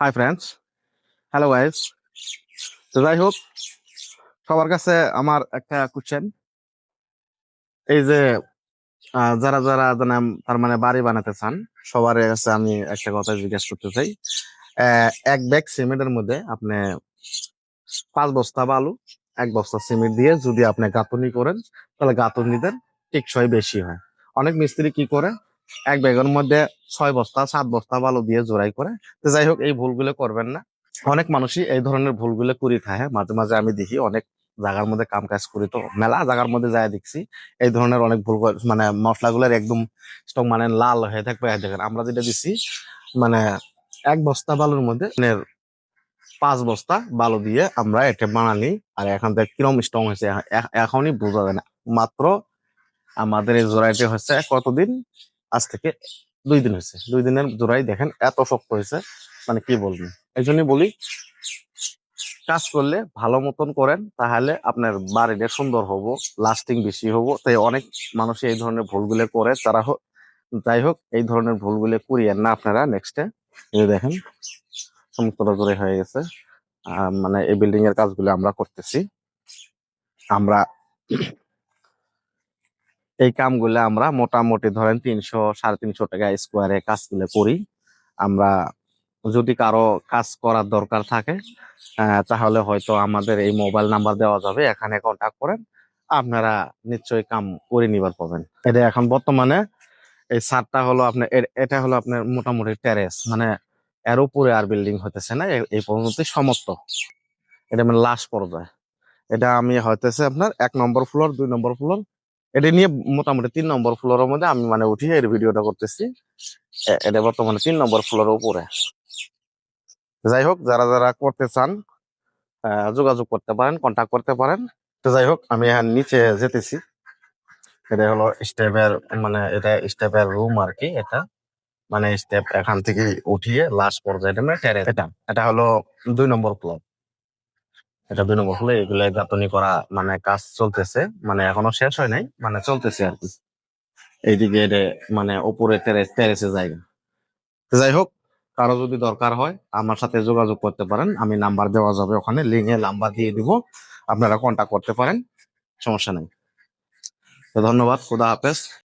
Hi friends hello guys তো যাই হোক, সবার কাছে আমার একটা কোশ্চেন এই যে যারা যারা তার মানে বাড়ি বানাতে চান, সবার কাছে আমি একটা কথা জিজ্ঞেস করতে চাই। এক ব্যাগ সিমেন্টের মধ্যে আপনি পাঁচ বস্তা বালু এক বস্তা সিমেন্ট দিয়ে যদি আপনি গাঁথনি করেন, তাহলে গাঁথনিদের টেকসই বেশি হয়। অনেক মিস্ত্রি কি করে এক ব্যাগের মধ্যে ছয় বস্তা, সাত বস্তা বালু দিয়ে জোড়াই করে। তো যাই হোক, এই ভুলগুলো করবেন না। অনেক মানুষই এই ধরনের ভুলগুলো করি থাকে। মাঝে মাঝে আমি দেখি অনেক জায়গার মধ্যে কাম কাজ করি তো মেলা জায়গার মধ্যে যায় দেখছি। এই ধরনের অনেক ভুল মানে মশলাগুলোর একদম স্টক মানে লাল হয়ে থাকবে। দেখেন, আমরা যেটা দিচ্ছি মানে এক বস্তা বালুর মধ্যে পাঁচ বস্তা বালু দিয়ে আমরা এটা বানানি আর এখান থেকে কিরম স্ট্রং হয়েছে এখনই বোঝা যায় না। মাত্র আমাদের এই জোড়াইটি হচ্ছে কতদিন? আজ থেকে দুই দিন হয়েছে। দুই দিনের জোড়াই দেখেন এত শক্ত হয়েছে মানে কি বলবেন এই জন্যই বলি, কাজ করলে ভালো মতন করেন, তাহলে আপনার বাড়িটা সুন্দর হব লাস্টিং বেশি হব। তাই অনেক মানুষ এই ধরনের ভুলগুলো করে, তারা যাই হোক, এই ধরনের ভুলগুলো করিয়েন না আপনারা নেক্সটে এই দেখেন সমস্ত করে হয়ে গেছে। মানে এই বিল্ডিং এর কাজগুলো আমরা করতেছি। আমরা এই কামগুলো আমরা মোটামুটি ধরেন তিনশো, সাড়ে তিনশো টাকা স্কোয়ারে কাজগুলো করি। আমরা যদি কারও কাজ করার দরকার থাকে তাহলে হয়তো আমাদের এই মোবাইল নাম্বার দেওয়া যাবে, এখানে কন্ট্যাক্ট করেন, আপনারা নিশ্চয়ই কাম করে নিবার পাবেন। এটা এখন বর্তমানে এই ছাদটা হলো আপনার এটা হলো আপনার মোটামুটি টেরেস মানে এর উপরে আর বিল্ডিং হতেছে না এই পর্যন্ত সমস্ত। এটা মানে লাস্ট পর্যায়ে। এটা আমি হইতেছে আপনার এক নম্বর ফ্লোর দুই নম্বর ফ্লোর এটা নিয়ে মোটামুটি তিন নম্বর ফ্লোরের মধ্যে আমি মানে উঠিয়ে এর ভিডিওটা করতেছি। এটা বর্তমানে তিন নম্বর ফ্লোরের উপরে। যাই হোক যারা যারা করতে চান যোগাযোগ করতে পারেন কন্ট্যাক্ট করতে পারেন। তো যাই হোক আমি এখন নিচে যেতেছি। এটা হলো স্টেপের মানে এটা স্টেপের রুম আর কি এটা। মানে স্টেপ এখান থেকে উঠিয়ে লাস্ট পর্যায়ে মানে এটা। এটা হলো দুই নম্বর ফ্লোর এটা দুই নম্বর ফ্লোর এগুলো গাঁথনি করা মানে কাজ চলতেছে মানে এখনও শেষ হয় নাই মানে চলতেছে আর কি। এইদিকে মানে উপরে টেরেস জায়গা। যাই হোক, কারও যদি দরকার হয়, আমার সাথে যোগাযোগ করতে পারেন, আমি নাম্বার দেওয়া যাবে ওখানে লিঙ্কে নাম্বার দিয়ে দিব, আপনারা কন্ট্যাক্ট করতে পারেন, সমস্যা নেই। তো ধন্যবাদ, খুদা হাফেজ।